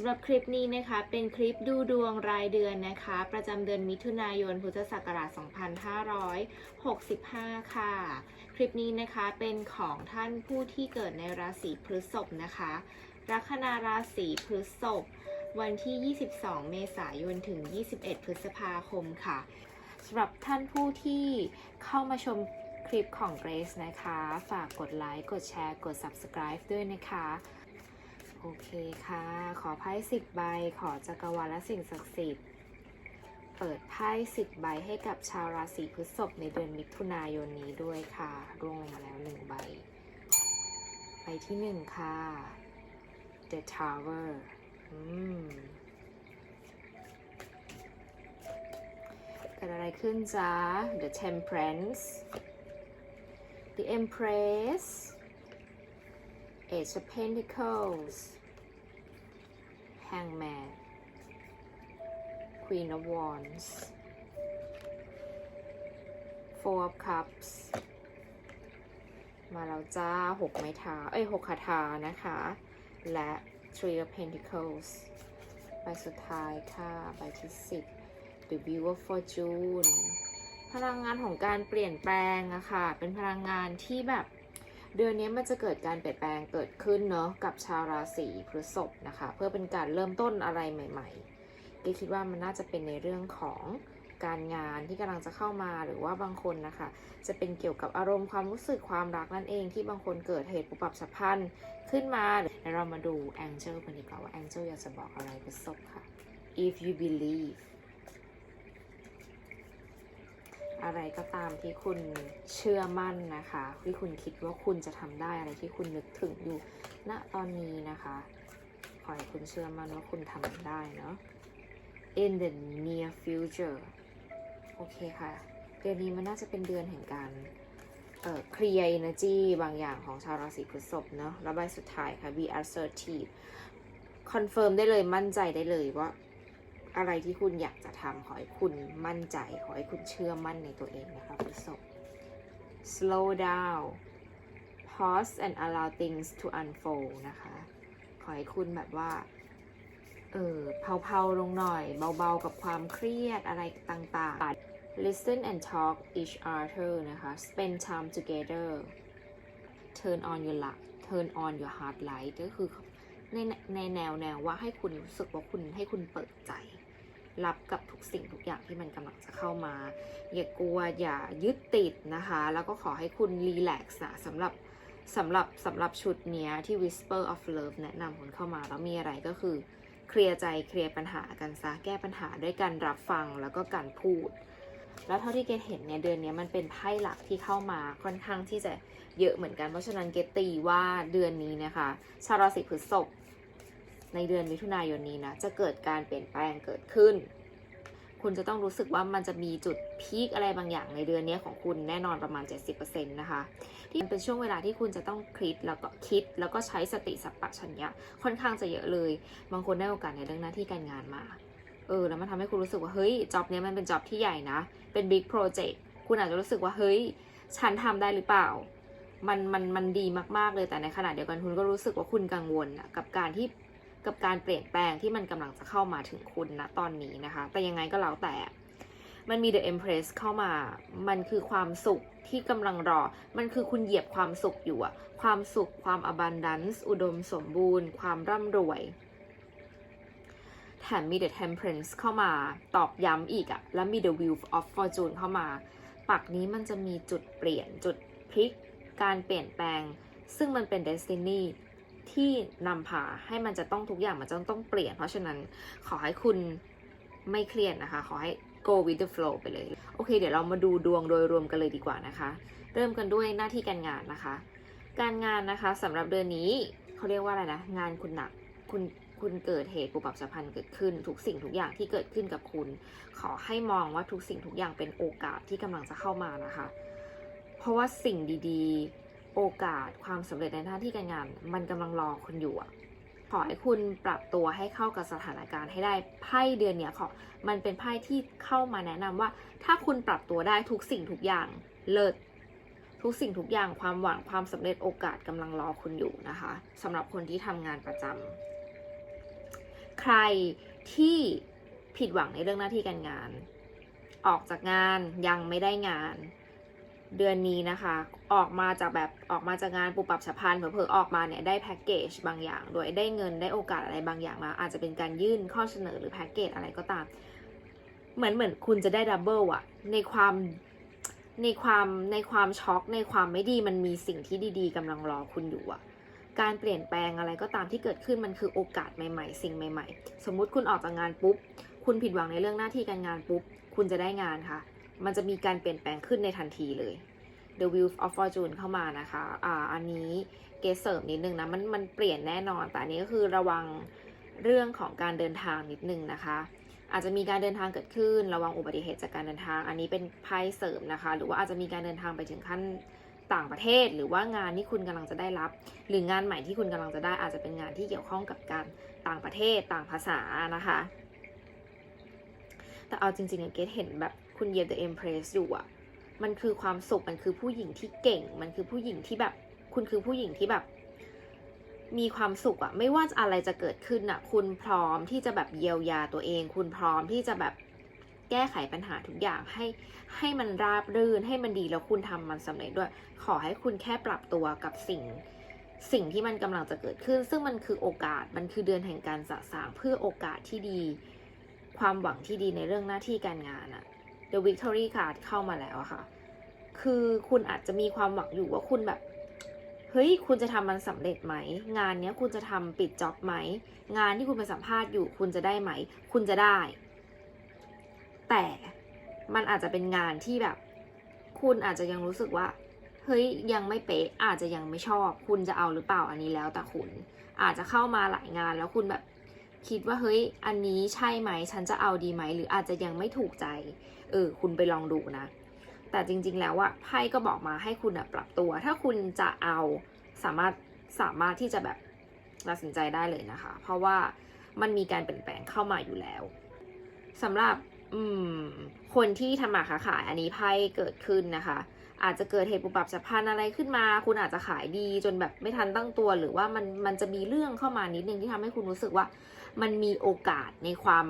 สำหรับคลิปนี้นะคะเป็นคลิปดูดวงรายเดือนนะคะ ประจำเดือนมิถุนายนพุทธศักราช 2565 ค่ะ คลิปนี้นะคะเป็นของท่านผู้ที่เกิดในราศีพฤษภนะคะ ลัคนาราศีพฤษภวันที่ 22 เมษายนถึง 21 พฤษภาคมค่ะสำหรับท่านผู้ที่เข้ามาชมคลิปของ Grace นะคะ ฝากกดไลค์กดแชร์กด Subscribe ด้วยนะคะ โอเคค่ะ ขอไพ่สิบใบ ขอจักรวาลและสิ่งศักดิ์สิทธิ์ เปิดไพ่สิบใบให้กับชาวราศีพฤษภในเดือนมิถุนายนนี้ด้วยค่ะร่วงลงมาแล้วหนึ่งใบ ใบที่หนึ่งค่ะ The Tower อืมเกิดอะไรขึ้นจ๊ะ The Temperance The Empress Ace of Pentacles Hangman Queen of Wands Four of Cups มาแล้วจ้าหกไม้เท้าเอ้ยหกคาถานะคะ และ Three of Pentacles ใบสุดท้ายค่ะใบที่สิบ The Wheel of Fortune พลังงานของการเปลี่ยนแปลงอะค่ะ เป็นพลังงานที่แบบ เดือนนี้มันจะเกิดการเปลี่ยนแปลงเกิดขึ้นเนาะกับชาวราศีพฤษภนะคะ เพื่อเป็นการเริ่มต้นอะไรใหม่ๆเกคิดว่ามันน่าจะเป็นในเรื่องของการงานที่กำลังจะเข้ามาหรือว่าบางคนนะคะ จะเป็นเกี่ยวกับอารมณ์ความรู้สึกความรักนั่นเองที่บางคนเกิดเหตุปุบปับฉับพลันขึ้นมาเดี๋ยวเรามาดูแองเจิลกันดีกว่าว่าแองเจิลอยากจะบอกอะไรพฤษภค่ะ if you believe อะไรก็ตามที่คุณเชื่อมั่นนะคะ ที่คุณคิดว่าคุณจะทำได้อะไรที่คุณนึกถึงอยู่ณตอนนี้นะคะขอให้คุณเชื่อมั่นว่าคุณทำได้เนาะ in the near future โอเคค่ะ เดือนนี้มันน่าจะเป็นเดือนแห่งการเอ่อ clear energy บางอย่างของชาวราศีพฤษภเนาะแล้วใบสุดท้ายค่ะ be assertive confirm ได้เลยมั่นใจได้เลยว่า อะไรที่คุณอยากจะทำขอให้คุณมั่นใจ ขอให้คุณเชื่อมั่นในตัวเองนะคะพฤษภ slow down pause and allow things to unfold นะคะ ขอให้คุณแบบว่า เออเผาๆลงหน่อย เบาๆ กับความเครียดอะไรต่างๆ listen and talk each other นะคะ spend time together turn on your light turn on your heart light ก็คือในในแนวแนวว่าให้คุณรู้สึกว่าคุณให้คุณเปิดใจ รับกับทุกสิ่งทุกอย่างที่มันกำลังจะเข้ามา อย่ากลัวอย่ายึดติดนะคะ แล้วก็ขอให้คุณรีแลกซ์นะสำหรับสำหรับสำหรับชุดเนี้ยที่ Whisper of Love แนะนำคนเข้ามาแล้วมีอะไรก็คือเคลียร์ใจเคลียร์ปัญหากันซะแก้ปัญหาด้วยการรับฟังแล้วก็การพูด แล้วเท่าที่เกดเห็นเนี่ยเดือนนี้มันเป็นไพ่หลักที่เข้ามาค่อนข้างที่จะเยอะเหมือนกันเพราะฉะนั้นเกดตีว่าเดือนนี้นะคะ ชาวราศีพฤษภ ในเดือนมิถุนายนนี้นะจะเกิดการเปลี่ยนแปลงเกิดขึ้น คุณจะต้องรู้สึกว่ามันจะมีจุดพีคอะไรบางอย่างในเดือนนี้ของคุณแน่นอนประมาณ 70%นะคะที่เป็นช่วงเวลาที่คุณจะต้องคิดแล้วก็คิดแล้วก็ใช้สติสัพพัญญะค่อนข้างจะเยอะเลย บางคนได้โอกาสในเรื่องหน้าที่การงานมาเออแล้วมันทำให้คุณรู้สึกว่าเฮ้ยจ็อบนี้มันเป็นจ็อบที่ใหญ่นะ เป็นบิ๊กโปรเจกต์คุณอาจจะรู้สึกว่าเฮ้ย ฉันทำได้หรือเปล่า มันมันมันดีมากๆเลยแต่ในขณะเดียวกันคุณก็รู้สึกว่าคุณกังวลกับการที่ กับการเปลี่ยนแปลงที่มันกำลังจะเข้ามาถึงคุณนะตอนนี้นะคะ แต่ยังไงก็แล้วแต่ มันมี The Empress เข้ามา มันคือความสุขที่กำลังรอ มันคือคุณเหยียบความสุขอยู่อะความสุข ความ abundance อุดมสมบูรณ์ ความร่ำรวย แถมมี The Temperance เข้ามา ตอกย้ำอีกอะแล้วมี The Wheel of Fortune เข้ามา ปักนี้มันจะมีจุดเปลี่ยน จุดพลิก การเปลี่ยนแปลง ซึ่งมันเป็น Destiny ที่นำพาให้มันจะต้องทุกอย่างมันจะต้องเปลี่ยน เพราะฉะนั้นขอให้คุณไม่เครียดนะคะ ขอให้ go with the flow ไปเลย โอเค เดี๋ยวเรามาดูดวงโดยรวมกันเลยดีกว่านะคะ เริ่มกันด้วยหน้าที่การงานนะคะ การงานนะคะสำหรับเดือนนี้เขาเรียกว่าอะไรนะ งานคุณหนักคุณคุณเกิดเหตุปุบปับสัมพันธ์เกิดขึ้น ทุกสิ่งทุกอย่างที่เกิดขึ้นกับคุณ ขอให้มองว่าทุกสิ่งทุกอย่างเป็นโอกาสที่กำลังจะเข้ามานะคะ เพราะว่าสิ่งดีๆ โอกาสความสำเร็จในหน้าที่การงาน มันกำลังรอคุณอยู่อะขอให้คุณปรับตัวให้เข้ากับสถานการณ์ให้ได้ไพ่เดือนเนี้ยขอมันเป็นไพ่ที่เข้ามาแนะนำว่า ถ้าคุณปรับตัวได้ทุกสิ่งทุกอย่างเลิศทุกสิ่งทุกอย่างความหวังความสำเร็จโอกาสกำลังรอคุณอยู่นะคะสำหรับคนที่ทำงานประจำรที่ผิดหวังในเรื่องหน้าที่การงาน ออกจากงานยังไม่ได้งาน เดือนนี้นะคะ ออกมาจากแบบออกมาจากงานปุบปับฉับพลันเผลอออกมาเนี่ยได้แพ็กเกจบางอย่าง โดยได้เงินได้โอกาสอะไรบางอย่างมา อาจจะเป็นการยื่นข้อเสนอหรือแพ็กเกจอะไรก็ตาม เหมือนเหมือนคุณจะได้ดับเบิลอะในความในความในความช็อกในความไม่ดีมันมีสิ่งที่ดีๆกำลังรอคุณอยู่อะการเปลี่ยนแปลงอะไรก็ตามที่เกิดขึ้นมันคือโอกาสใหม่ ๆ สิ่งใหม่ ๆ สมมุติคุณออกจากงานปุ๊บคุณผิดหวังในเรื่องหน้าที่การงานปุ๊บคุณจะได้งานค่ะ มันจะมีการเปลี่ยนแปลงขึ้นในทันทีเลย The Wheel of Fortune เข้ามานะคะอ่าอันนี้เกสเสริมนิดนึงนะมันมันเปลี่ยนแน่นอน แต่อันนี้ก็คือระวังเรื่องของการเดินทางนิดนึงนะคะ อาจจะมีการเดินทางเกิดขึ้น ระวังอุบัติเหตุจากการเดินทาง อันนี้เป็นไพ่เสริมนะคะ หรือว่าอาจจะมีการเดินทางไปถึงขั้นต่างประเทศ หรือว่างานที่คุณกำลังจะได้รับ หรืองานใหม่ที่คุณกำลังจะได้อาจจะเป็นงานที่เกี่ยวข้องกับการต่างประเทศต่างภาษานะคะ แต่เอาจริงๆเกดเห็นแบบคุณเยียบ The Empress อยู่อะ มันคือความสุข มันคือผู้หญิงที่เก่ง มันคือผู้หญิงที่แบบ คุณคือผู้หญิงที่แบบ มีความสุขอะไม่ว่าอะไรจะเกิดขึ้นอะคุณพร้อมที่จะแบบเยียวยาตัวเอง คุณพร้อมที่จะแบบแก้ไขปัญหาทุกอย่างให้ให้มันราบรื่นให้มันดีแล้วคุณทำมันสำเร็จด้วย ขอให้คุณแค่ปรับตัวกับสิ่งสิ่งที่มันกำลังจะเกิดขึ้น ซึ่งมันคือโอกาสมันคือเดือนแห่งการสะสางเพื่อโอกาสที่ดี ความหวังที่ดีในเรื่องหน้าที่การงานอะ The Victory Card เข้ามาแล้วอะค่ะ คือคุณอาจจะมีความหวังอยู่ว่าคุณแบบ เฮ้ย คุณจะทำมันสำเร็จไหม งานเนี้ยคุณจะทำปิดจ็อบไหม งานที่คุณไปสัมภาษณ์อยู่ คุณจะได้ไหม คุณจะได้ แต่มันอาจจะเป็นงานที่แบบ คุณอาจจะยังรู้สึกว่า เฮ้ย ยังไม่เป๊ะ อาจจะยังไม่ชอบ คุณจะเอาหรือเปล่าอันนี้แล้วแต่คุณ อาจจะเข้ามาหลายงานแล้วคุณแบบคิดว่าเฮ้ย อันนี้ใช่ไหม ฉันจะเอาดีไหม หรืออาจจะยังไม่ถูกใจ เออคุณไปลองดูนะ แต่จริง ๆ แล้วอะไพ่ก็บอกมาให้คุณอะปรับตัว ถ้าคุณจะเอาสามารถสามารถที่จะแบบตัดสินใจได้เลยนะคะ เพราะว่ามันมีการเปลี่ยนแปลงเข้ามาอยู่แล้วสำหรับอืมคนที่ทำมาค้าขายอันนี้ไพ่เกิดขึ้นนะคะ อาจจะเกิดเหตุปุบปับฉับพลันอะไรขึ้นมา คุณอาจจะขายดีจนแบบไม่ทันตั้งตัว หรือว่ามันมันจะมีเรื่องเข้ามานิดนึงที่ทำให้คุณรู้สึกว่า มันมีโอกาสในความ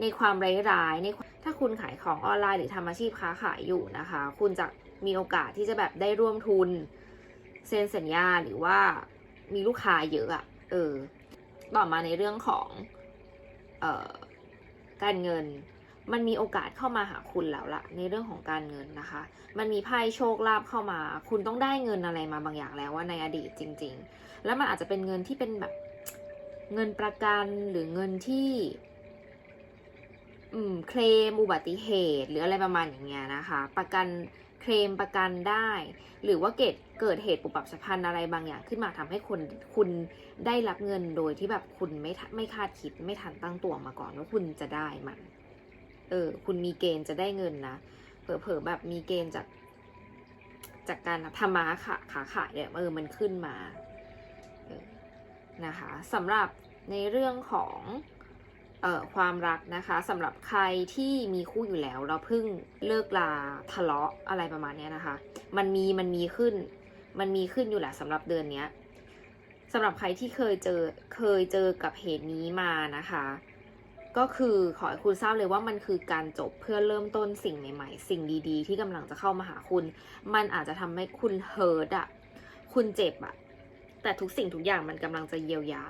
ในความร้ายๆในถ้าคุณขายของออนไลน์หรือทำอาชีพค้าขายอยู่นะคะ คุณจะมีโอกาสที่จะแบบได้ร่วมทุนเซ็นสัญญาหรือว่ามีลูกค้าเยอะอะเออต่อมาในเรื่องของเอ่อการเงิน มันมีโอกาสเข้ามาหาคุณแล้วล่ะในเรื่องของการเงินนะคะ มันมีไพ่โชคลาภเข้ามา คุณต้องได้เงินอะไรมาบางอย่างแล้วว่าในอดีตจริง ๆ แล้วมันอาจจะเป็นเงินที่เป็นแบบเงินประกันหรือเงินที่ เคลมอุบัติเหตุ หรืออะไรประมาณอย่างเงี้ยนะคะ ประกันเคลมประกันได้ หรือว่าเกิดเกิดเหตุปุบปับฉับพลันอะไรบางอย่างขึ้นมาทำให้คนคุณได้รับเงินโดยที่แบบคุณไม่ไม่คาดคิดไม่ทันตั้งตัวมาก่อนว่าคุณจะได้มัน เออ คุณมีเกณฑ์จะได้เงินนะเผลอๆแบบมีเกณฑ์จาก จากการทำมาขาขาขายเนี่ยเออมันขึ้นมานะคะสำหรับในเรื่องของ ความรักนะคะสำหรับใครที่มีคู่อยู่แล้ว เราเพิ่งเลิกลาทะเลาะอะไรประมาณนี้นะคะ มันมีมันมีขึ้น มันมีขึ้นอยู่แหละสำหรับเดือนเนี้ยสำหรับใครที่เคยเจอเคยเจอกับเหตุนี้มานะคะ ก็คือขอให้คุณทราบเลยว่ามันคือการจบเพื่อเริ่มต้นสิ่งใหม่ ๆ สิ่งดีๆ ที่กำลังจะเข้ามาหาคุณ มันอาจจะทำให้คุณเฮิร์ตอะคุณเจ็บอะแต่ทุกสิ่งทุกอย่างมันกำลังจะเยียวยา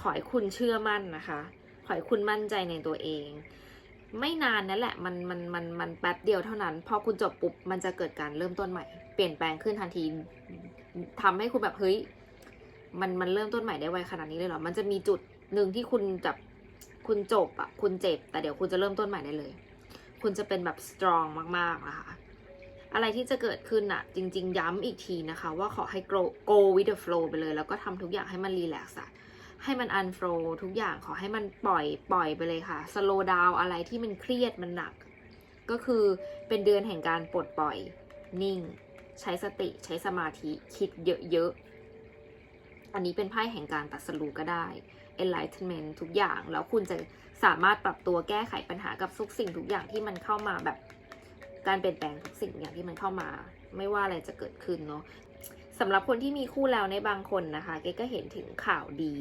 ขอให้คุณเชื่อมั่นนะคะ ขอให้คุณมั่นใจในตัวเอง ไม่นานนั่นแหละมันมันมันมันแป๊บเดียวเท่านั้น พอคุณจบปุ๊บมันจะเกิดการเริ่มต้นใหม่ เปลี่ยนแปลงขึ้นทันทีทำให้คุณแบบเฮ้ยมันมันเริ่มต้นใหม่ได้ไวขนาดนี้เลยเหรอ มันจะมีจุดหนึ่งที่คุณจะคุณจบอะคุณเจ็บ แต่เดี๋ยวคุณจะเริ่มต้นใหม่ได้เลย คุณจะเป็นแบบสตรองมากๆนะคะอะไรที่จะเกิดขึ้นอะจริง ๆ ย้ำอีกทีนะคะ ว่าขอให้ go go with the flow ไปเลย แล้วก็ทำทุกอย่างให้มันรีแลกซ์อะ ให้มัน unflow ทุกอย่างขอให้มันปล่อยปล่อยไปเลยค่ะ slow down อะไรที่มันเครียดมันหนัก ก็คือเป็นเดือนแห่งการปลดปล่อย นิ่ง ใช้สติใช้สมาธิคิดเยอะๆ อันนี้เป็นไพ่แห่งการตัดสรูก็ได้ enlightenment ทุกอย่าง แล้วคุณจะสามารถปรับตัวแก้ไขปัญหากับทุกสิ่งทุกอย่างที่มันเข้ามาแบบการเปลี่ยนแปลงทุกสิ่งอย่างที่มันเข้ามา ไม่ว่าอะไรจะเกิดขึ้นเนาะ สำหรับคนที่มีคู่แล้วในบางคนนะคะ เกก็เห็นถึงข่าวดี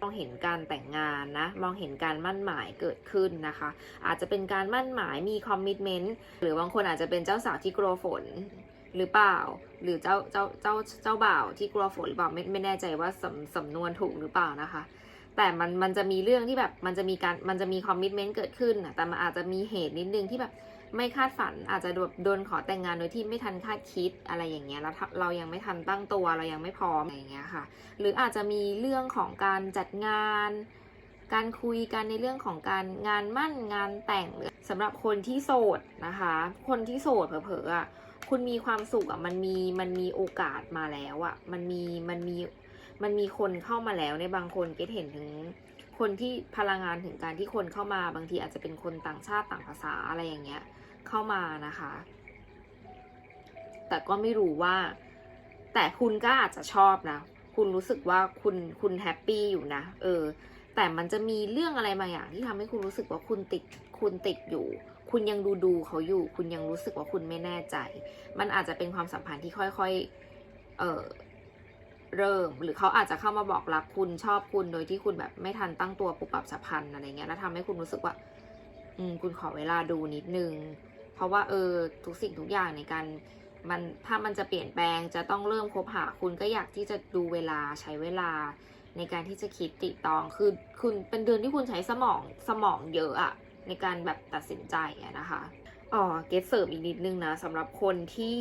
มองเห็นการแต่งงานนะ มองเห็นการมั่นหมายเกิดขึ้นนะคะ อาจจะเป็นการมั่นหมายมีคอมมิชเมนต์หรือบางคนอาจจะเป็นเจ้าสาวที่กลัวฝนหรือเปล่า หรือเจ้าเจ้าเจ้าเจ้าบ่าวที่กลัวฝนหรือเปล่าไม่ไม่แน่ใจว่าสำสำนวนถูกหรือเปล่านะคะ แต่มันมันจะมีเรื่องที่แบบมันจะมีการมันจะมีคอมมิชเมนต์เกิดขึ้นนะแต่มันอาจจะมีเหตุนิดนึงที่แบบ ไม่คาดฝันอาจจะโดนขอแต่งงานโดยที่ไม่ทันคาดคิดอะไรอย่างเงี้ยแล้วถ้าเรายังไม่ทันตั้งตัวเรายังไม่พร้อมอะไรอย่างเงี้ยค่ะ หรืออาจจะมีเรื่องของการจัดงาน การคุยกันในเรื่องของการงานมั่นงานแต่งสำหรับคนที่โสดนะคะ คนที่โสดเผลอๆอะคุณมีความสุขอะมันมีมันมีโอกาสมาแล้วอะมันมีมันมีมันมีคนเข้ามาแล้วในบางคนเก็เห็นถึงคนที่พลังงานถึงการที่คนเข้ามาบางทีอาจจะเป็นคนต่างชาติต่างภาษาอะไรอย่างเงี้ย เข้ามานะคะ แต่ก็ไม่รู้ว่า แต่คุณก็อาจจะชอบนะ คุณรู้สึกว่าคุณคุณแฮปปี้อยู่นะเออ แต่มันจะมีเรื่องอะไรบางอย่าง ที่ทำให้คุณรู้สึกว่าคุณติดคุณติดอยู่ คุณยังดูดูเขาอยู่ คุณยังรู้สึกว่าคุณไม่แน่ใจ มันอาจจะเป็นความสัมพันธ์ที่ค่อยๆ เออเริ่มหรือเขาอาจจะเข้ามาบอกรักคุณชอบคุณโดยที่คุณแบบไม่ทันตั้งตัวปุบปับฉับพันอะไรเงี้ยแล้วทำให้คุณรู้สึกว่า อืมคุณขอเวลาดูนิดนึง เพราะว่าเออทุกสิ่งทุกอย่างในการมันถ้ามันจะเปลี่ยนแปลงจะต้องเริ่มคบหาคุณก็อยากที่จะดูเวลาใช้เวลาในการที่จะคิดติตองคือคุณเป็นเดือนที่คุณใช้สมองสมองเยอะอะในการแบบตัดสินใจอะนะคะอ๋อเกตเสริมอีกนิดนึงนะสำหรับคนที่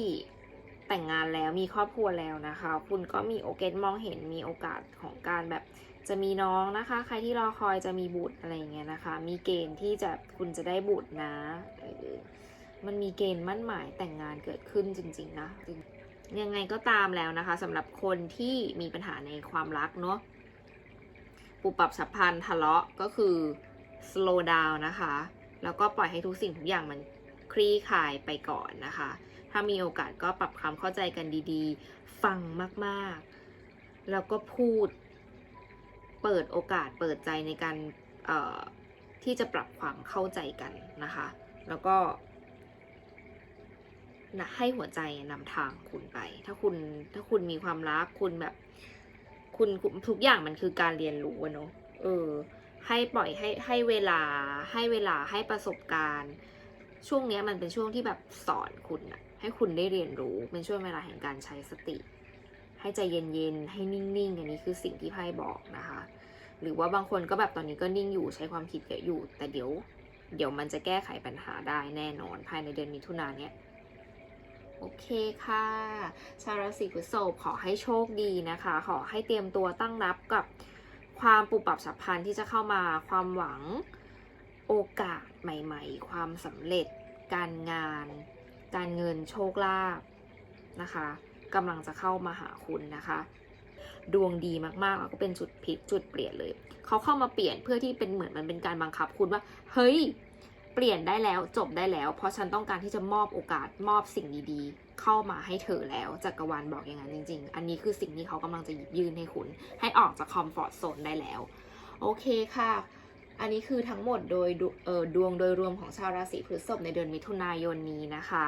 แต่งงานแล้วมีครอบครัวแล้วนะคะ คุณก็มีโอกาสมองเห็นมีโอกาสของการแบบจะมีน้องนะคะ ใครที่รอคอยจะมีบุตรอะไรเงี้ยนะคะ มีเกณฑ์ที่จะคุณจะได้บุตรนะเออ มันมีเกณฑ์มั่นหมายแต่งงานเกิดขึ้นจริง ๆ นะยังไงก็ตามแล้วนะคะสำหรับคนที่มีปัญหาในความรักเนาะปุบปรับฉับพลันทะเลาะก็คือ slow down นะคะ แล้วก็ปล่อยให้ทุกสิ่งทุกอย่างมันคลี่คลายไปก่อนนะคะ ถ้ามีโอกาสก็ปรับความเข้าใจกันดีๆ ฟังมากๆ แล้วก็พูด เปิดโอกาสเปิดใจในการที่จะปรับความเข้าใจกันนะคะ แล้วก็ นะให้หัวใจนำทางคุณไป ถ้าคุณถ้าคุณมีความรักคุณแบบ คุณทุกอย่างมันคือการเรียนรู้เนอะเออ ให้ปล่อยให้ให้เวลา ให้เวลาให้ประสบการณ์ ช่วงเนี้ยมันเป็นช่วงที่แบบสอนคุณอะให้คุณได้เรียนรู้เป็นช่วงเวลาแห่งการใช้สติ ให้ใจเย็นๆให้นิ่งๆอันนี้คือสิ่งที่ไพ่บอกนะคะ หรือว่าบางคนก็แบบตอนนี้ก็นิ่งอยู่ใช้ความคิดเยอะอยู่ แต่เดี๋ยว เดี๋ยวมันจะแก้ไขปัญหาได้แน่นอนภายในเดือนมิถุนายนเนี้ย โอเคค่ะ ชาวราศีพฤษภขอให้โชคดีนะคะ ขอให้เตรียมตัวตั้งรับกับความปุบปับฉับพลันที่จะเข้ามาความหวังโอกาสใหม่ ๆ ความสำเร็จ การงาน การเงินโชคลาภนะคะกำลังจะเข้ามาหาคุณนะคะ ดวงดีมากๆแล้วก็เป็นจุดพลิกจุดเปลี่ยนเลย เขาเข้ามาเปลี่ยนเพื่อที่เป็นเหมือนมันเป็นการบังคับคุณว่า เฮ้ย เปลี่ยนได้แล้วจบได้แล้ว เพราะฉันต้องการที่จะมอบโอกาสมอบสิ่งดีๆ เข้ามาให้เธอแล้วจักรวาลบอกอย่างนั้นจริง ๆ อันนี้คือสิ่งที่เขากำลังจะหยิบยื่นให้คุณ ให้ออกจากคอมฟอร์ทโซนได้แล้ว โอเคค่ะ อันนี้คือทั้งหมดโดยดดวงโดยรวมของชาวราศีพฤษภในเดือนมิถุนายนนี้นะคะ